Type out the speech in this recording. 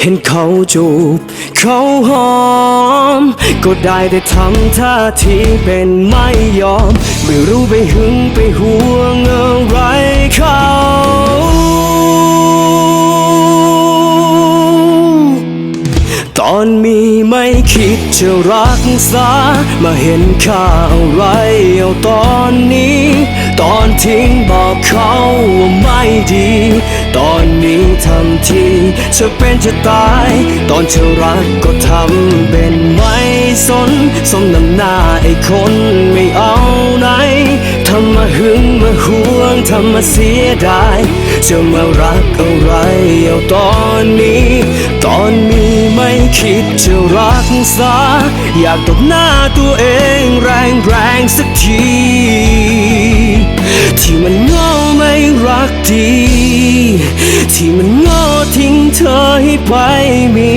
เห็นเขาจูบ เขาหอม ก็ได้แต่ทำท่าทีเป็นไม่ยอม ไม่รู้ไปหึงไปห่วงอะไรเขาตอนมีไม่คิดจะรักษา มาเห็นค่าอะไรเอาตอนนี้ ตอนทิ้งบอกเขาว่าไม่ดี ตอนนี้ทำทีจะเป็นจะตาย ตอนเธอรักก็ทำเป็นไม่สน สมน้ำหน้าไอ้คนไม่เอาไหนทำมาหึงมาห่วงทำมาเสียดายจะมารักอะไรเอาตอนนี้ ตอนมีไม่คิดจะรักษา อยากตบหน้าตัวเองแรงแรงสักที ที่มันโง่ไม่รักดี ที่มันโง่ทิ้งเธอให้ไปมี